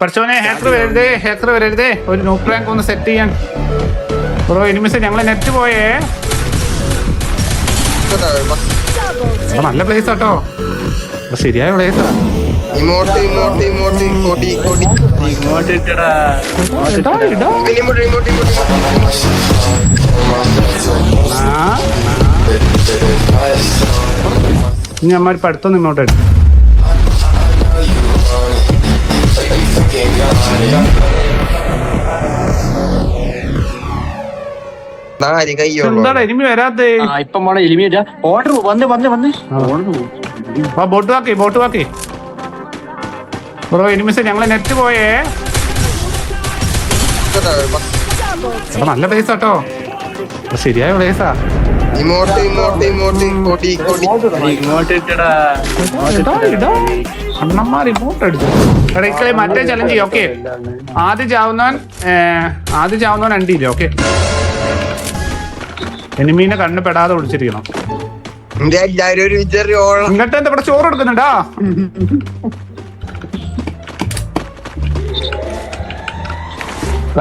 പഠിച്ചോനെ hacker വരരുതേ hacker വരരുതേ. ഒരു നോ റാങ്ക് ഒന്ന് സെറ്റ് ചെയ്യാൻ. ബ്രോ എനിമിസ് ഞങ്ങളെ നെറ്റ് പോയേ. നല്ല പ്ലേസ് ആട്ടോ. ശരിയായ പ്ലേസാ ഇമോട്ട് ഇമോട്ട് ഇമോട്ട് കൊടി കൊടി ഇങ്ങോട്ട് ഇട്ടടാ. ഇമോട്ട് ഇമോട്ട് ആ ഇനി അമ്മ പഠിത്തം ഇങ്ങോട്ട് എടുക്കും. വരാത്തേ? ഇപ്പം ഓർഡർ വന്ന് വന്ന് വന്ന്. ഓർഡർ ആ ബോട്ട് വാക്കി ബോട്ട് വാക്കി. ബ്രോ എനിമിസ് ഞങ്ങളെ നെറ്റ് പോയേ. നല്ല പ്ലേസ് ആട്ടോ ശരിയായ പ്ലേസാ ഇമോട്ട് ഇമോട്ട് ഇമോട്ട് കൊടി കൊടി. ഇങ്ങോട്ട് ഇട്ടടാ. ഇടാ, ഇടാ. അണ്ണന്മാർ ഇങ്ങോട്ട് അടിച്ചു. എടാ ഇക്കളെ മറ്റേ ചലഞ്ച് ഓക്കെ ആദ്യം ചാവുന്നവൻ ആദ്യ ചാവുന്നവൻ അണ്ടിയില്ല ഓക്കെ എനിമീനെ കണ്ണ് പെടാതെ ഒളിച്ചിരിക്കണം എല്ലാരും ഒരു ഓളം ഇങ്ങോട്ട് എന്താ ഇവിടെ ചോറ് എടുക്കുന്നുണ്ടാ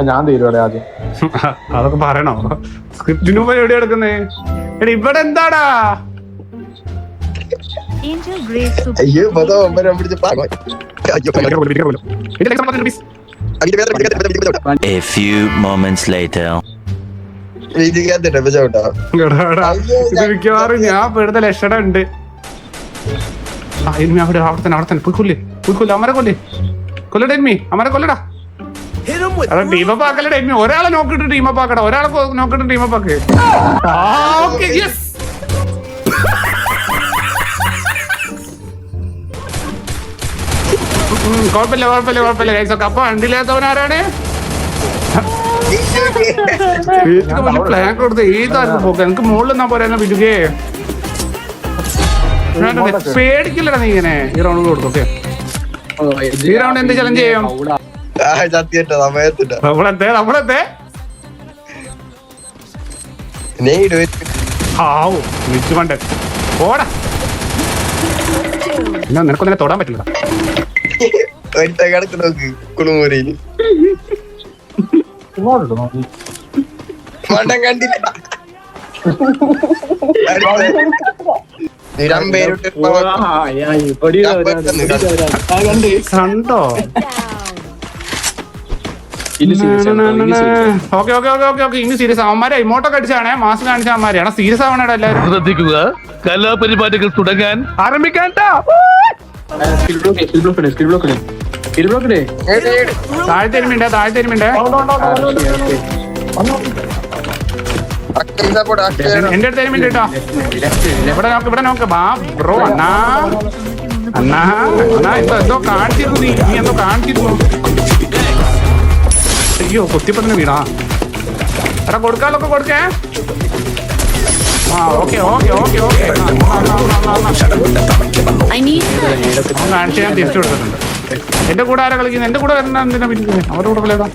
ഞാൻ തീരുവാടെ ആദ്യം. അതൊക്കെ പറയണോ? സ്ക്രിപ്റ്റിന് പോയി എവിടെ എടുക്കുന്നേ? എടാ ഇവിടെ എന്താടാ? മിക്കവാറും ഞാൻ പെടുന്ന ലക്ഷണ ഉണ്ട്. അവിടെ അവിടെ തന്നെ അവിടെ തന്നെ. പോയി കൊല്ലേ. അമര കൊല്ലേ. കൊല്ലടാ അമര കൊല്ലടാ. എടാ ടീമപ്പ് ആക്കലടാ എനിമി ഒരാളെ നോക്കിട്ട് ടീമപ്പ് ആക്കടാ ഒരാളെ നോക്കിട്ട് ടീമപ്പ് ആക്ക് യെസ് കുഴപ്പമില്ല കുഴപ്പമില്ല കുഴപ്പമില്ല ഒക്കെ അപ്പൊ വണ്ടിയില്ലാത്തവൻ ആരാണ് പ്ലാൻ കൊടുത്ത് ഏതായിരുന്നു പോക്ക്. എനിക്ക് മുകളിൽ നിന്നാ പോരാ വിടുകേ പേടിക്കില്ലടാ നീ ഇങ്ങനെ. ഈ റൗണ്ട് കൊടുത്തോക്കെ ഓക്കെ ഈ റൗണ്ട് എന്ത് ചലഞ്ച് ചെയ്യും? നമ്മളെന്തേ നമ്മളെന്തേ ആവോ വിളിച്ചു പണ്ട് ഓടാ എന്നാ നിനക്കൊന്നിനെ തൊടാൻ പറ്റില്ല കിടക്ക് നോക്ക് കുളിമുറിയിൽ മണ്ടം കണ്ടില്ല കണ്ടോ okay okay okay okay okay. ഇനി സീരിയസ് അവന്മാരെ ഇമോട്ടൊക്കെ അടിച്ചാണേ മാസം കാണിച്ച അവന്മാരെയാണ്. സീരിയസ് ആവണേടാ എല്ലാവരും. ശ്രദ്ധിക്കുക. കലാപരിപാടികൾ തുടങ്ങാൻ ആരംഭിക്കാൻ താഴത്തെ എരുമിണ്ടേ താഴത്തെ എരുമിണ്ടേ എന്റെ അടുത്ത് എരുമിണ്ട് കേട്ടോ ഇവിടെ നോക്ക് ഇവിടെ നോക്ക്. ബാ ബ്രോ അണ്ണാ. അണ്ണാ അണ്ണാ എന്തോ എന്തോ കാണിച്ചിരുന്നു നീ നീ എന്തോ കാണിച്ചിരുന്നു. അയ്യോ കുത്തിപ്പത്തിന് വീടാ എടാ കൊടുക്കാലൊക്കെ കൊടുക്കേ. ആ ഓക്കെ ഓക്കെ ഓക്കെ ഓക്കെ. കാണിച്ച് ഞാൻ തിരിച്ചു കൊടുത്തിട്ടുണ്ട് എന്റെ കൂടെ ആരാ കളിക്കുന്നത് എന്റെ കൂടെ വരണ്ട എന്തിനാ പിന്നെ അവരുടെ കൂടെ കളിയതാ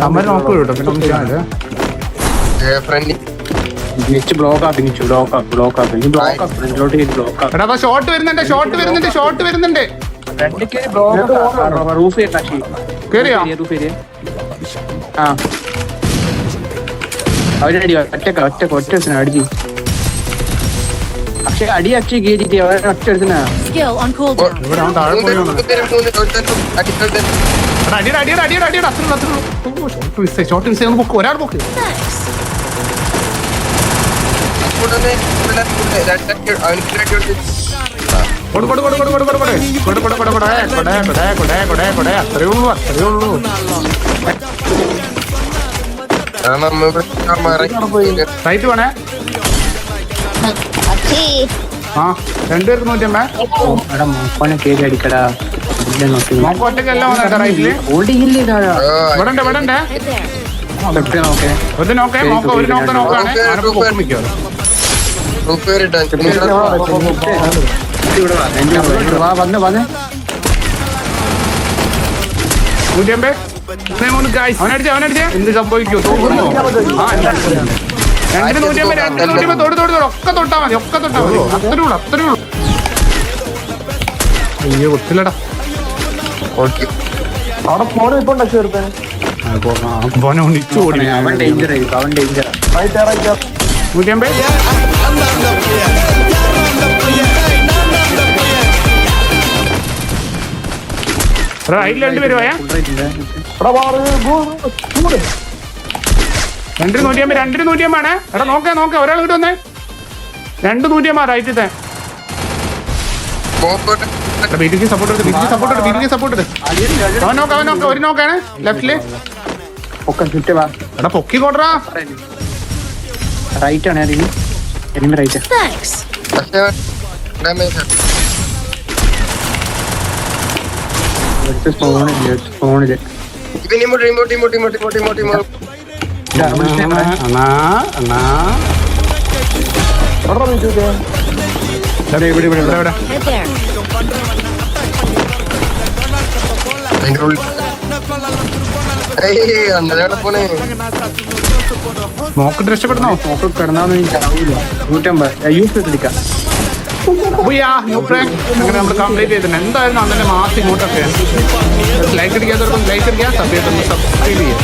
നമ്മൾ നോക്കൂ കേട്ടോ പിന്നെ ഒന്നും ചെയ്യാനില്ല ഷോട്ട് വരുന്നുണ്ട് ഷോട്ട് വരുന്നുണ്ട് ഷോട്ട് വരുന്നുണ്ട്. കേറിയോ? ആ. അവരടി ഒറ്റക്ക ഒറ്റക്ക ഒറ്റ ഒരുത്തന അടിച്ച് അക്ഷയ അടി അക്ഷയ കയറ്റിട്ട് അവരെ ഒറ്റ ഒരുത്തനാ ഒരാൾ പൊക്ക്. അത്രയേ ഉള്ളൂ അത്രയേ ഉള്ളൂ റൈറ്റ് വേണേ ആ രണ്ടുപേർക്ക് നൂറ്റമ്പേ മോക്കോനെ കേറി അടിക്കടാ മോക്കോറ്റക്കെല്ലാം വന്നേട്ടാ റൈറ്റിൽ ഇവിടെ ഇവിടെ ഒരു നോക്കേ നോക്കാം ഒരു നോക്ക നോക്കാണ് മിക്കവാറും എന്ത് സംഭവിക്കോ എന്താ? രണ്ടിന് നൂറ്റമ്പത് രണ്ടിന് നൂറ്റമ്പത് തൊട്ട് തൊട്ട് ഒക്കെ തൊട്ടാ മതി ഒക്കെ തൊട്ടാ മതി അത്രേ ഉള്ളൂ അത്രേ ഉള്ളൂ അയ്യോ ഒത്തില്ലടാ ഓക്കെ അവിടെ ഫോൺ ഇപ്പൊ അവൻ ഡേഞ്ചർ അവൻ ഡേഞ്ചർ നൂറ്റിയമ്പത് റൈറ്റിൽ രണ്ട് പേര് പോയാ എടാ മാറ് ചൂട് രണ്ടിന് രണ്ടിന് നൂറ്റിയമ്പാണ്. എടാ നോക്കേ നോക്കേ ഒരാൾ ഇങ്ങോട്ട് വന്നേ. രണ്ട് നൂറ്റിയമ്പാ റൈറ്റത്തെ പോക്കോട്ടെ ബിരിക്ക് സപ്പോർട്ട് എടുത്ത് ബിരിക്ക് സപ്പോർട്ട് എടുത്ത് ബിരിക്ക് സപ്പോർട്ട് എടുത്ത് അവൻ നോക്ക് അവൻ നോക്ക് ഒരു നോക്കാണ് ലെഫ്റ്റിൽ. എടാ പൊക്കി കൊടറാ റൈറ്റ് ആണ് അറിയുന്നു എനിമി റൈറ്റ് Thanks. പക്ഷേ ഡാമേജ് എടുത്ത് സ്പോണില്ല സ്പോണില് ഇവൻ ഇങ്ങോട്ട് ഇങ്ങോട്ട് ഇങ്ങോട്ട് ഇങ്ങോട്ട് ഇങ്ങോട്ട് ഇങ്ങോട്ട് ഇങ്ങോട്ട് അണ്ണാ അണ്ണാ എവിടെ നീ ചൂട് ഇവിടെ നോക്കിട്ട് രക്ഷപ്പെടുന്നോ? നോക്ക് കിടന്നാന്ന് എനിക്ക് ആവൂല നൂറ്റമ്പത്. യൂസ് എടുക്കാം. അങ്ങനെ നമ്മൾ കംപ്ലീറ്റ് ചെയ്തിട്ടുണ്ട്. എന്തായാലും അന്നെ മാസം ഇങ്ങോട്ടൊക്കെ? ലൈക്ക് അടിക്കാത്തവർക്കും ലൈക്ക് അടിക്കുക സബ്സ്ക്രൈബ് ചെയ്യാം.